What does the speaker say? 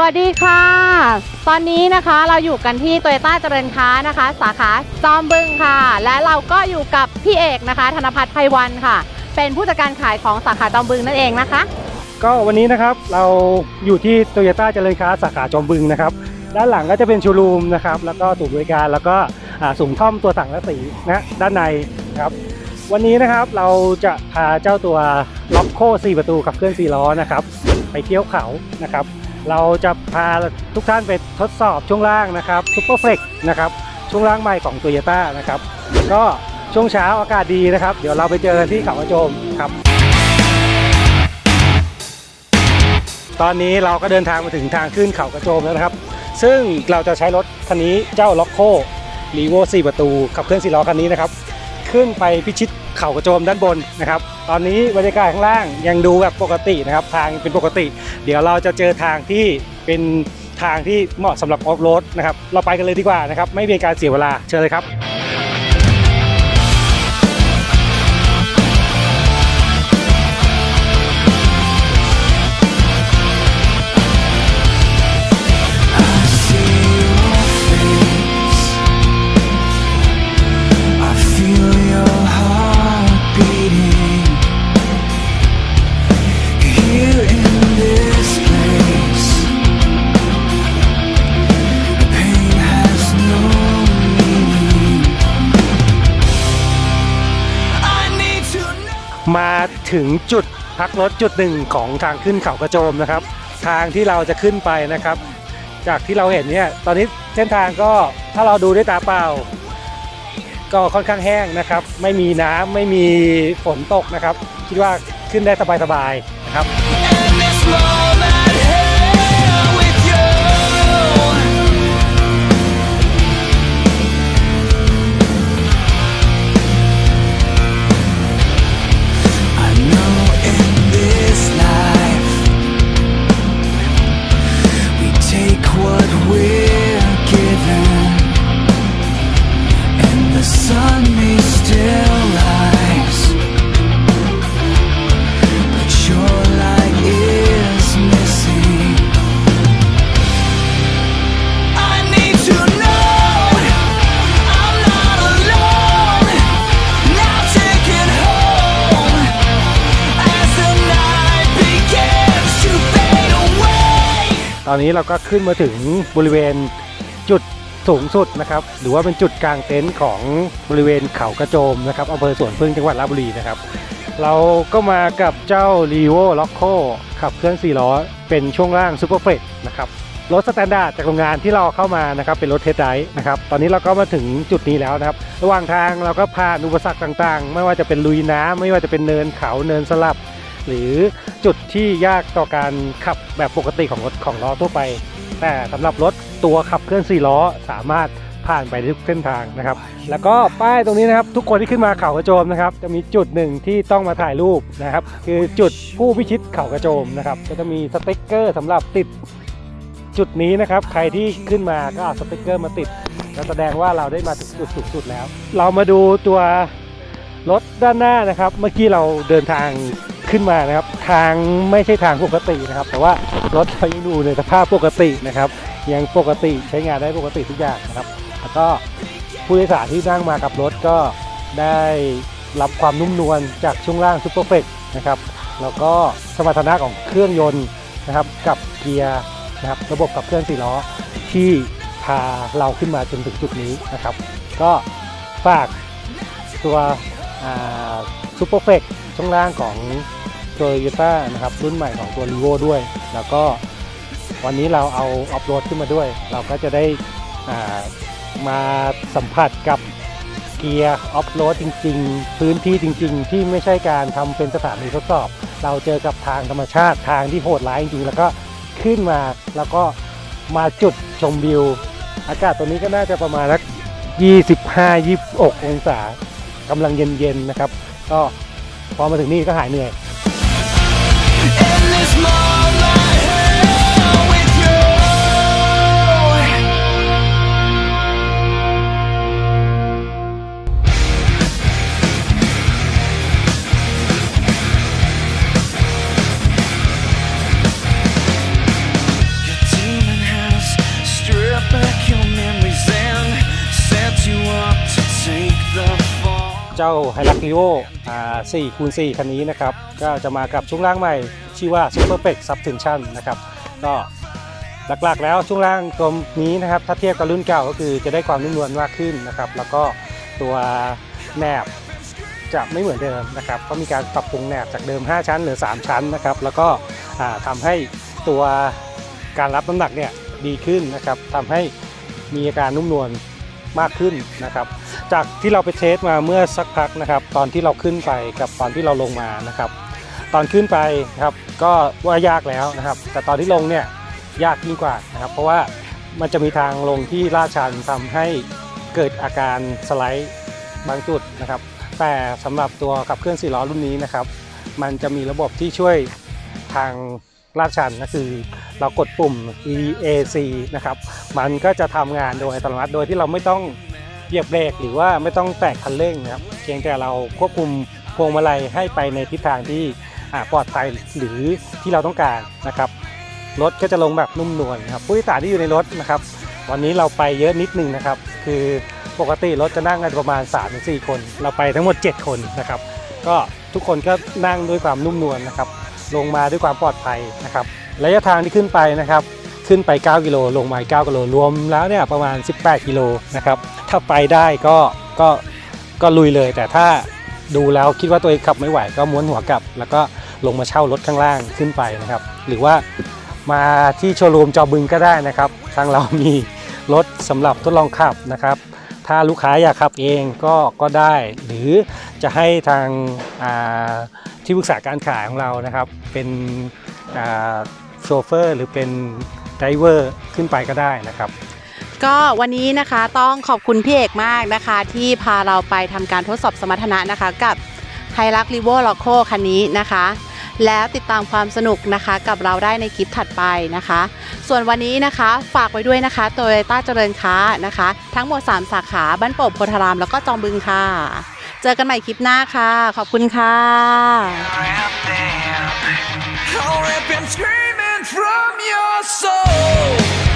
สวัสดีค่ะ ตอนนี้นะคะเราอยู่กันที่โตโยต้าเจริญค้านะคะ สาขาจอมบึงค่ะ และเราก็อยู่กับพี่เอกนะคะ ธนพัฒน์ไพวันค่ะ เป็นผู้จัดการขายของสาขาจอมบึงนั่นเองนะคะ ก็วันนี้นะครับเราอยู่ที่โตโยต้าเจริญค้าสาขาจอมบึงนะครับ ด้านหลังก็จะเป็นชว์รูมนะครับ แล้วก็ศูนย์บริการแล้วก็สุ่มท่อมตัวสั่งและสีนะด้านในครับ วันนี้นะครับเราจะพาเจ้าตัวล็อกโค4ประตูขับเคลื่อน4ล้อนะครับ ไปเที่ยวเขานะครับ เราจะพาทุกท่านไปทดสอบช่วงล่างนะครับซุปเปอร์เฟกนะครับช่วงล่างใหม่ของโตโยต้านะครับก็ช่วงเช้าอากาศดีนะครับ เดี๋ยวเราไปเจอกันที่เขากระโจมครับ ตอนนี้เราก็เดินทางมาถึงทางขึ้นเขากระโจมแล้วนะครับ ซึ่งเราจะใช้รถคันนี้เจ้าล็อกโครีโว4ประตูขับเคลื่อน4ล้อคันนี้นะครับ ขึ้นไปพิชิตเขากระโจมด้านบนนะครับ ตอนนี้บรรยากาศข้างล่างยังดูแบบปกตินะครับ ทางเป็นปกติ เดี๋ยวเราจะเจอทางที่เป็นทางที่เหมาะสำหรับออฟโรดนะครับ เราไปกันเลยดีกว่านะครับ ไม่เป็นการเสียเวลา เชิญเลยครับ มาถึงจุดพักรถจุดหนึ่งของทางขึ้นเขากระโจมนะครับ ทางที่เราจะขึ้นไปนะครับ จากที่เราเห็นเนี่ยตอนนี้เส้นทางก็ถ้าเราดูด้วยตาเปล่า ก็ค่อนข้างแห้งนะครับ ไม่มีน้ำไม่มีฝนตกนะครับ คิดว่าขึ้นได้สบายๆ ตอนนี้เราก็ขึ้นมาถึงบริเวณจุดสูงสุดนะครับ หรือว่าเป็นจุดกลางเต็นท์ของบริเวณเขากระโจมนะครับอำเภอสวนพึ่งจังหวัดราชบุรีนะครับ เราก็มากับเจ้า r e v o l o c o ขับเคลื่อน4ล้อ เป็นช่วงล่าง Super f r e นะครับรถสแตนดาร์ดจากโรงงานที่เราเข้ามานะครับเป็นรถเทสไดร์นะครับตอนนี้เราก็มาถึงจุดนี้แล้วนะครับ ระหว่างทางเราก็ผ่านอุปสรรคต่างๆ ไม่ว่าจะเป็นลุยน้ำไม่ว่าจะเป็นเนินเขาเนินสลับ หรือจุดที่ยากต่อการขับแบบปกติของรถของล้อทั่วไป แต่สำหรับรถตัวขับเคลื่อน4ล้อสามารถผ่านไปทุกเส้นทางนะครับ แล้วก็ป้ายตรงนี้นะครับ ทุกคนที่ขึ้นมาเขากระโจมนะครับ จะมีจุดหนึ่งที่ต้องมาถ่ายรูปนะครับ คือจุดผู้พิชิตเขากระโจมนะครับ ก็จะมีสติกเกอร์สำหรับติดจุดนี้นะครับ ใครที่ขึ้นมาก็เอาสติกเกอร์มาติดแล้วแสดงว่าเราได้มาถึงจุดสูงสุดแล้ว เรามาดูตัวรถด้านหน้านะครับ เมื่อกี้เราเดินทาง ขึ้นมานะครับ ทางไม่ใช่ทางปกตินะครับ แต่ว่ารถเขายังดูในสภาพปกตินะครับ ยังปกติใช้งานได้ปกติทุกอย่างนะครับ แล้วก็ผู้โดยสารที่นั่งมากับรถก็ได้รับความนุ่มนวลจากช่วงล่างซูเปอร์เฟกนะครับแล้วก็สมรรถนะของเครื่องยนต์นะครับ กับเกียร์นะครับระบบขับเคลื่อนสี่ล้อที่พาเราขึ้นมาจนถึงจุดนี้นะครับ ก็ฝากตัวซูเปอร์เฟก ช่วงล่างของโตโยต้านะครับรุ่นใหม่ของตัว r ีโวด้วย แล้วก็วันนี้เราเอาออฟโรดขึ้นมาด้วย เราก็จะได้อ่ามาสัมผัสกับเกียร์ออฟโรดจริง ๆ พื้นที่จริง ๆ ที่ไม่ใช่การทำเป็นสถานีทดสอบ เราเจอกับทางธรรมชาติทางที่โหดร้ายจริงๆ แล้วก็ขึ้นมาแล้วก็มาจุดชมวิว อากาศตรงนี้ก็น่าจะประมาณสัก25-26 องศากำลังเย็นๆนะครับ ก็ พอมาถึงนี่ก็หายเหนื่อย เจ้าไฮรักลิโออ่4คูณ4คันนี้นะครับ ก็จะมากับช่วงล่างใหม่ ชื่อว่า Super p e x Subtension นะครับ ก็หลักๆ แล้วช่วงล่างตัวนี้นะครับ ถ้าเทียบกับรุ่นเก่าก็คือจะได้ความนุ่มนวลมากขึ้นนะครับ แล้วก็ตัวแหนบจะไม่เหมือนเดิมนะครับก็มีการปรับปรุงแหนบจากเดิม 5 ชั้นเหลือ 3 ชั้นนะครับ แล้วก็อ่าทำให้ตัวการรับน้ำหนักเนี่ยดีขึ้นนะครับทำให้มีอาการนุ่มนวล มากขึ้นนะครับ จากที่เราไปเทสมาเมื่อสักพักนะครับ ตอนที่เราขึ้นไปกับตอนที่เราลงมานะครับ ตอนขึ้นไปครับก็ว่ายากแล้วนะครับ แต่ตอนที่ลงเนี่ยยากยิ่งกว่านะครับ เพราะว่ามันจะมีทางลงที่ลาดชันทำให้เกิดอาการสไลด์บางจุดนะครับ แต่สำหรับตัวขับเคลื่อนสี่ล้อรุ่นนี้นะครับ มันจะมีระบบที่ช่วยทาง ลาดชันก็คือ เรากดปุ่ม EAC นะครับมันก็จะทำงานโดยอัตโนมัติโดยที่เราไม่ต้องเหยียบเบรกหรือว่าไม่ต้องแตะคันเร่งนะครับเพียงแต่เราควบคุมพวงมาลัยให้ไปในทิศทางที่ปลอดภัยหรือที่เราต้องการนะครับรถก็จะลงแบบนุ่มนวลครับผู้โดยสารที่อยู่ในรถนะครับ วันนี้เราไปเยอะนิดนึงนะครับ คือปกติรถจะนั่งกันประมาณ 3-4 คน เราไปทั้งหมด 7 คนนะครับ ก็ทุกคนก็นั่งด้วยความนุ่มนวลนะครับ ลงมาด้วยความปลอดภัยนะครับระยะทางที่ขึ้นไปนะครับขึ้นไป 9 กิโลลงมา9กิโลรวมแล้วเนี่ยประมาณ 18 กิโลนะครับถ้าไปได้ก็ก็ก็ลุยเลย แต่ถ้าดูแล้วคิดว่าตัวเองขับไม่ไหวก็ม้วนหัวกลับ แล้วก็ลงมาเช่ารถข้างล่างขึ้นไปนะครับ หรือว่ามาที่โชว์รูมจอบึงก็ได้นะครับทางเรามีรถสำหรับทดลองขับนะครับ ถ้าลูกค้าอยากขับเองก็ก็ได้ หรือจะให้ทางอ่า ที่ปรึกษาการขายของเรานะครับ เป็นโชเฟอร์ หรือเป็นไดเวอร์ขึ้นไปก็ได้นะครับก็วันนี้นะคะต้องขอบคุณพี่เอกมากนะคะ ที่พาเราไปทำการทดสอบสมรรถนะนะคะ กับไฮรักรีโวล็อกโคคันนี้นะคะ แล้วติดตามความสนุกนะคะกับเราได้ในคลิปถัดไปนะคะ ส่วนวันนี้นะคะฝากไว้ด้วยนะคะโตโยต้าเจริญค้านะคะ ทั้งหมด 3 สาขาบ้านโป่งโพธารามแล้วก็จอมบึงค่ะ เจอกันใหม่คลิปหน้าค่ะ ขอบคุณค่ะ from your soul